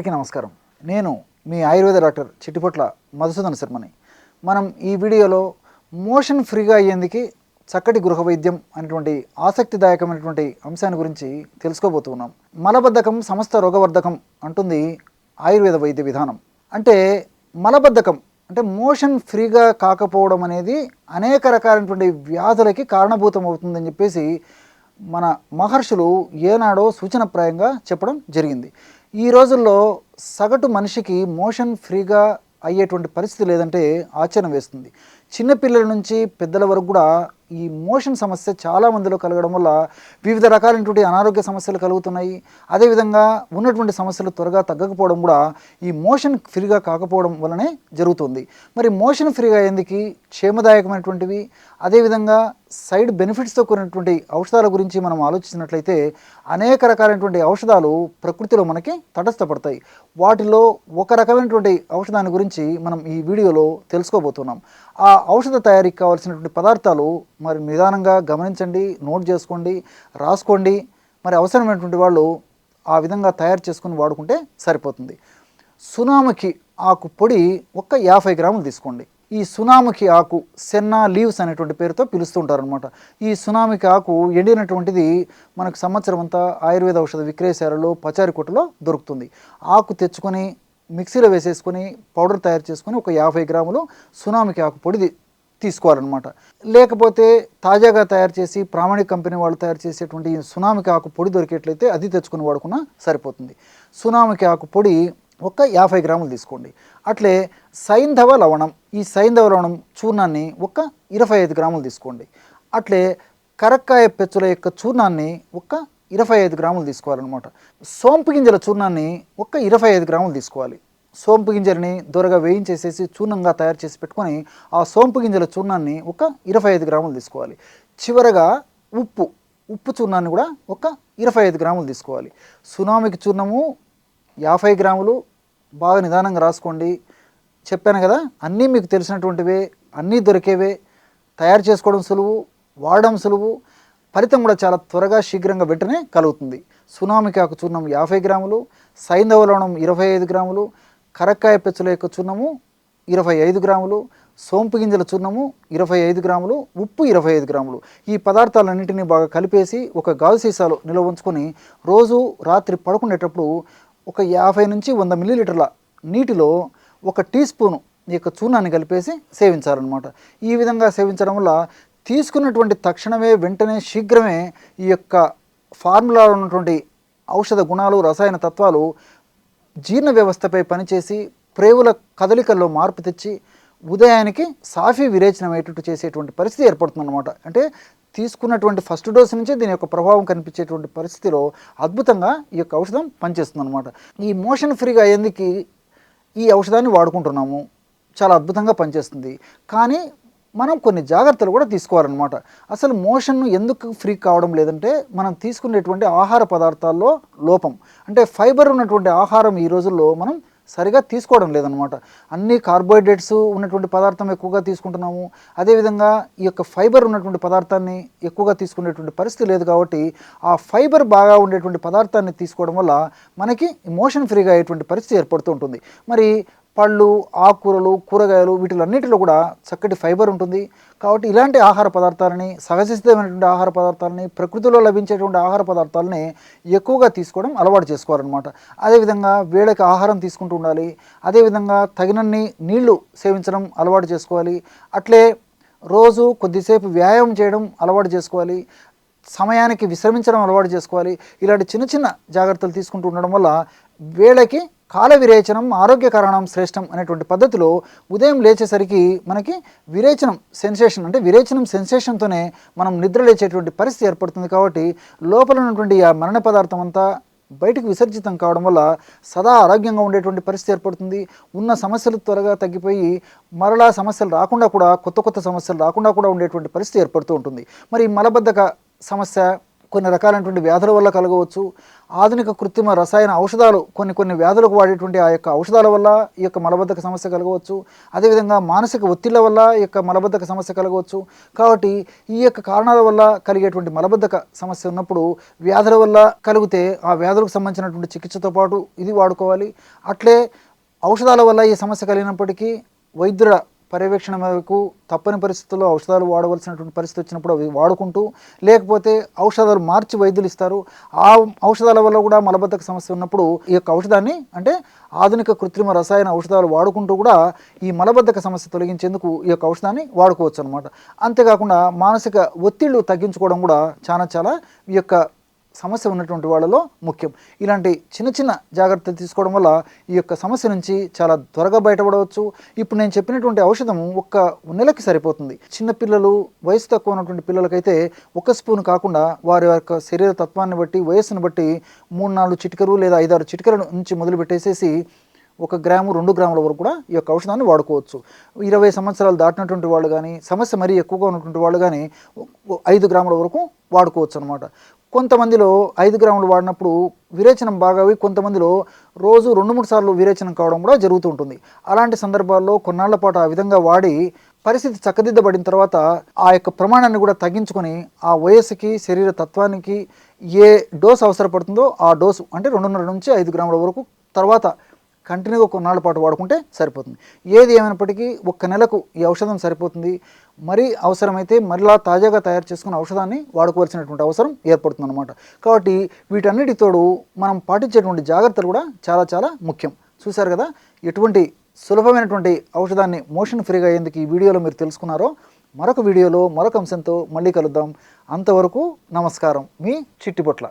అందరికీ నమస్కారం. నేను మీ ఆయుర్వేద డాక్టర్ చిట్టిపొట్ల మధుసూదన్ శర్మని. మనం ఈ వీడియోలో మోషన్ ఫ్రీగా అయ్యేందుకు చక్కటి గృహ వైద్యం అనేటువంటి ఆసక్తిదాయకమైనటువంటి అంశాన్ని గురించి తెలుసుకోబోతున్నాం. మలబద్ధకం సమస్త రోగవర్ధకం అంటుంది ఆయుర్వేద వైద్య విధానం. అంటే మలబద్ధకం అంటే మోషన్ ఫ్రీగా కాకపోవడం అనేది అనేక రకాలైనటువంటి వ్యాధులకి కారణభూతం అవుతుందని చెప్పేసి మన మహర్షులు ఏనాడో సూచనప్రాయంగా చెప్పడం జరిగింది. ఈ రోజుల్లో సగటు మనిషికి మోషన్ ఫ్రీగా అయ్యేటువంటి పరిస్థితి లేదంటే ఆశ్చర్యం వేస్తుంది. చిన్నపిల్లల నుంచి పెద్దల వరకు కూడా ఈ మోషన్ సమస్య చాలా మందిలో కలగడం వల్ల వివిధ రకాలైనటువంటి అనారోగ్య సమస్యలు కలుగుతున్నాయి. అదేవిధంగా ఉన్నటువంటి సమస్యలు త్వరగా తగ్గకపోవడం కూడా ఈ మోషన్ ఫ్రీగా కాకపోవడం వల్లనే జరుగుతుంది. మరి మోషన్ ఫ్రీగా అయ్యేందుకు క్షేమదాయకమైనటువంటివి అదేవిధంగా సైడ్ బెనిఫిట్స్తో కూడినటువంటి ఔషధాల గురించి మనం ఆలోచించినట్లయితే అనేక రకాలైనటువంటి ఔషధాలు ప్రకృతిలో మనకి తటస్థపడతాయి. వాటిలో ఒక రకమైనటువంటి ఔషధాన్ని గురించి మనం ఈ వీడియోలో తెలుసుకోబోతున్నాం. ఆ ఔషధ తయారీకి కావాల్సినటువంటి పదార్థాలు మరి నిదానంగా గమనించండి నోట్ చేసుకోండి రాసుకోండి. మరి అవసరమైనటువంటి వాళ్ళు ఆ విధంగా తయారు చేసుకుని వాడుకుంటే సరిపోతుంది. సునామకి ఆకు పొడి ఒక్క యాభై గ్రాములు తీసుకోండి. ఈ సునామికి ఆకు సెన్నా లీవ్స్ అనేటువంటి పేరుతో పిలుస్తుంటారనమాట ఈ సునామికి ఆకు ఎండినటువంటిది మనకు సంవత్సరం అంతా ఆయుర్వేద ఔషధ విక్రయశాలలో పచారికొట్టలో దొరుకుతుంది. ఆకు తెచ్చుకొని మిక్సీలో వేసేసుకొని పౌడర్ తయారు చేసుకొని ఒక యాభై గ్రాములు సునామికి ఆకు పొడి తీసుకోవాలన్నమాట. లేకపోతే తాజాగా తయారు చేసి ప్రామాణిక కంపెనీ వాళ్ళు తయారు చేసేటువంటి సునామికి ఆకు పొడి దొరికేట్లయితే అది తెచ్చుకుని వాడుకున్నా సరిపోతుంది. సునామికి ఆకు పొడి ఒక యాభై గ్రాములు తీసుకోండి. అట్లే సైంధవ లవణం ఈ సైంధవ లవణం చూర్ణాన్ని ఒక ఇరవై ఐదు గ్రాములు తీసుకోండి. అట్లే కరక్కాయ పెచ్చుల యొక్క చూర్ణాన్ని ఒక ఇరవై ఐదు గ్రాములు తీసుకోవాలన్నమాట. సోంపు గింజల చూర్ణాన్ని ఒక ఇరవై ఐదు గ్రాములు తీసుకోవాలి. సోంపు గింజలని దొరగా వేయించేసేసి చూర్ణంగా తయారు చేసి పెట్టుకొని ఆ సోంపు గింజల చూర్ణాన్ని ఒక ఇరవై ఐదు గ్రాములు తీసుకోవాలి. చివరగా ఉప్పు ఉప్పు చూర్ణాన్ని కూడా ఒక ఇరవై ఐదు గ్రాములు తీసుకోవాలి. సునామికి చూర్ణము యాభై గ్రాములు బాగా నిదానంగా రాసుకోండి. చెప్పాను కదా అన్నీ మీకు తెలిసినటువంటివే అన్నీ దొరికేవే. తయారు చేసుకోవడం సులువు వాడడం సులువు. ఫలితం కూడా చాలా త్వరగా శీఘ్రంగా వెంటనే కలుగుతుంది. సునామికి ఆకు చూర్ణం యాభై గ్రాములు సైంధవ లవణం ఇరవై ఐదు గ్రాములు కరక్కాయ పెచ్చుల యొక్క చూర్ణము ఇరవై ఐదు గ్రాములు సోంపు గింజల చూర్ణము ఇరవై ఐదు గ్రాములు ఉప్పు ఇరవై ఐదు గ్రాములు. ఈ పదార్థాలన్నింటినీ బాగా కలిపేసి ఒక గాజు సీసాలో నిల్వ ఉంచుకొని రోజు రాత్రి పడుకునేటప్పుడు ఒక యాభై నుంచి వంద మిల్లీలీటర్ల నీటిలో ఒక టీ స్పూను ఈ యొక్క చూర్ణాన్ని కలిపేసి సేవించాలన్నమాట. ఈ విధంగా సేవించడం వల్ల తీసుకున్నటువంటి తక్షణమే వెంటనే శీఘ్రమే ఈ యొక్క ఫార్ములాలో ఉన్నటువంటి ఔషధ గుణాలు రసాయన తత్వాలు జీర్ణ వ్యవస్థపై పనిచేసి ప్రేవుల కదలికల్లో మార్పు తెచ్చి ఉదయానికి సాఫీ విరేచనమయ్యేటట్టు చేసేటువంటి పరిస్థితి ఏర్పడుతుందన్నమాట. అంటే తీసుకున్నటువంటి ఫస్ట్ డోస్ నుంచే దీని యొక్క ప్రభావం కనిపించేటువంటి పరిస్థితిలో అద్భుతంగా ఈ యొక్క ఔషధం పనిచేస్తుంది అనమాట ఈ మోషన్ ఫ్రీగా అయ్యేందుకు ఈ ఔషధాన్ని వాడుకుంటున్నాము. చాలా అద్భుతంగా పనిచేస్తుంది. కానీ మనం కొన్ని జాగ్రత్తలు కూడా తీసుకోవాలన్నమాట. అసలు మోషన్ ఎందుకు ఫ్రీ కావడం లేదంటే మనం తీసుకునేటువంటి ఆహార పదార్థాల్లో లోపం. అంటే ఫైబర్ ఉన్నటువంటి ఆహారం ఈ రోజుల్లో మనం సరిగా తీసుకోవడం లేదనమాట అన్ని కార్బోహైడ్రేట్స్ ఉన్నటువంటి పదార్థం ఎక్కువగా తీసుకుంటున్నాము. అదేవిధంగా ఈ యొక్క ఫైబర్ ఉన్నటువంటి పదార్థాన్ని ఎక్కువగా తీసుకునేటువంటి పరిస్థితి లేదు కాబట్టి ఆ ఫైబర్ బాగా ఉండేటువంటి పదార్థాన్ని తీసుకోవడం వల్ల మనకి మోషన్ ఫ్రీగా అయ్యేటువంటి పరిస్థితి ఏర్పడుతూ ఉంటుంది. మరి పళ్ళు ఆకుకూరలు కూరగాయలు వీటిలన్నిటిలో కూడా చక్కటి ఫైబర్ ఉంటుంది. కాబట్టి ఇలాంటి ఆహార పదార్థాలని సహజసిద్ధమైనటువంటి ఆహార పదార్థాలని ప్రకృతిలో లభించేటువంటి ఆహార పదార్థాలని ఎక్కువగా తీసుకోవడం అలవాటు చేసుకోవాలన్నమాట. అదేవిధంగా వేళకి ఆహారం తీసుకుంటూ ఉండాలి. అదేవిధంగా తగినన్ని నీళ్ళు సేవించడం అలవాటు చేసుకోవాలి. అట్లే రోజు కొద్దిసేపు వ్యాయామం చేయడం అలవాటు చేసుకోవాలి. సమయానికి విశ్రమించడం అలవాటు చేసుకోవాలి. ఇలాంటి చిన్న చిన్న జాగ్రత్తలు తీసుకుంటూ ఉండడం వల్ల వేళకి కాల విరేచనం ఆరోగ్య కారణం శ్రేష్టం అనేటువంటి పద్ధతిలో ఉదయం లేచేసరికి మనకి విరేచనం సెన్సేషన్ అంటే విరేచనం సెన్సేషన్తోనే మనం నిద్ర లేచేటువంటి పరిస్థితి ఏర్పడుతుంది కాబట్టి లోపల ఉన్నటువంటి ఆ మరణ పదార్థం అంతా బయటకు విసర్జితం కావడం వల్ల సదా ఆరోగ్యంగా ఉండేటువంటి పరిస్థితి ఏర్పడుతుంది. ఉన్న సమస్యలు త్వరగా తగ్గిపోయి మరలా సమస్యలు రాకుండా కూడా కొత్త కొత్త సమస్యలు రాకుండా కూడా ఉండేటువంటి పరిస్థితి ఏర్పడుతూ ఉంటుంది. మరి మలబద్ధక సమస్య కొన్ని రకాలైనటువంటి వ్యాధుల వల్ల కలగవచ్చు. ఆధునిక కృత్రిమ రసాయన ఔషధాలు కొన్ని కొన్ని వ్యాధులకు వాడేటువంటి ఆ యొక్క ఔషధాల వల్ల ఈ యొక్క మలబద్ధక సమస్య కలగవచ్చు. అదేవిధంగా మానసిక ఒత్తిళ్ళ వల్ల ఈ యొక్క మలబద్ధక సమస్య కలగవచ్చు. కాబట్టి ఈ యొక్క కారణాల వల్ల కలిగేటువంటి మలబద్ధక సమస్య ఉన్నప్పుడు వ్యాధుల వల్ల కలిగితే ఆ వ్యాధులకు సంబంధించినటువంటి చికిత్సతో పాటు ఇది వాడుకోవాలి. అట్లే ఔషధాల వల్ల ఈ సమస్య కలిగినప్పటికీ వైద్యుల పర్యవేక్షణ మేరకు తప్పని పరిస్థితుల్లో ఔషధాలు వాడవలసినటువంటి పరిస్థితి వచ్చినప్పుడు అవి వాడుకుంటూ లేకపోతే ఔషధాలు మార్చి వైద్యులు ఇస్తారు. ఆ ఔషధాల వల్ల కూడా మలబద్ధక సమస్య ఉన్నప్పుడు ఈ యొక్క ఔషధాన్ని అంటే ఆధునిక కృత్రిమ రసాయన ఔషధాలు వాడుకుంటూ కూడా ఈ మలబద్ధక సమస్య తొలగించేందుకు ఈ యొక్క ఔషధాన్ని వాడుకోవచ్చు అనమాట అంతేకాకుండా మానసిక ఒత్తిళ్ళు తగ్గించుకోవడం కూడా చాలా చాలా ఈ యొక్క సమస్య ఉన్నటువంటి వాళ్ళలో ముఖ్యం. ఇలాంటి చిన్న చిన్న జాగ్రత్తలు తీసుకోవడం వల్ల ఈ యొక్క సమస్య నుంచి చాలా త్వరగా బయటపడవచ్చు. ఇప్పుడు నేను చెప్పినటువంటి ఔషధం ఒక్క నెలకి సరిపోతుంది. చిన్న పిల్లలు వయసు తక్కువ ఉన్నటువంటి పిల్లలకైతే ఒక స్పూన్ కాకుండా వారి యొక్క శరీర తత్వాన్ని బట్టి వయస్సును బట్టి మూడు నాలుగు చిటికలు లేదా ఐదారు చిటికల నుంచి మొదలు పెట్టేసేసి ఒక గ్రాము రెండు గ్రాముల వరకు కూడా ఈ యొక్క ఔషధాన్ని వాడుకోవచ్చు. ఇరవై సంవత్సరాలు దాటినటువంటి వాళ్ళు కానీ సమస్య మరీ ఎక్కువగా ఉన్నటువంటి వాళ్ళు కానీ ఐదు గ్రాముల వరకు వాడుకోవచ్చు అనమాట కొంతమందిలో ఐదు గ్రాములు వాడినప్పుడు విరేచనం బాగా అవి కొంతమందిలో రోజు రెండు మూడు సార్లు విరేచనం కావడం కూడా జరుగుతూ ఉంటుంది. అలాంటి సందర్భాల్లో కొన్నాళ్ళ పాటు ఆ విధంగా వాడి పరిస్థితి చక్కదిద్దబడిన తర్వాత ఆ యొక్క ప్రమాణాన్ని కూడా తగ్గించుకొని ఆ వయస్సుకి శరీర తత్వానికి ఏ డోస్ అవసరపడుతుందో ఆ డోసు అంటే రెండున్నర నుంచి ఐదు గ్రాముల వరకు తర్వాత కంటిన్యూగా కొన్నాళ్ళ పాటు వాడుకుంటే సరిపోతుంది. ఏది ఏమైనప్పటికీ ఒక్క నెలకు ఈ ఔషధం సరిపోతుంది. మరీ అవసరమైతే మరలా తాజాగా తయారు చేసుకున్న ఔషధాన్ని వాడుకోవాల్సినటువంటి అవసరం ఏర్పడుతుంది అనమాట కాబట్టి వీటన్నిటితోడు మనం పాటించేటువంటి జాగ్రత్తలు కూడా చాలా చాలా ముఖ్యం. చూశారు కదా? ఎటువంటి సులభమైనటువంటి ఔషధాన్ని మోషన్ ఫ్రీగా అయ్యేందుకు ఈ వీడియోలో మీరు తెలుసుకున్నారో మరొక వీడియోలో మరొక అంశంతో మళ్ళీ కలుద్దాం. అంతవరకు నమస్కారం. మీ చిట్టిపొట్ల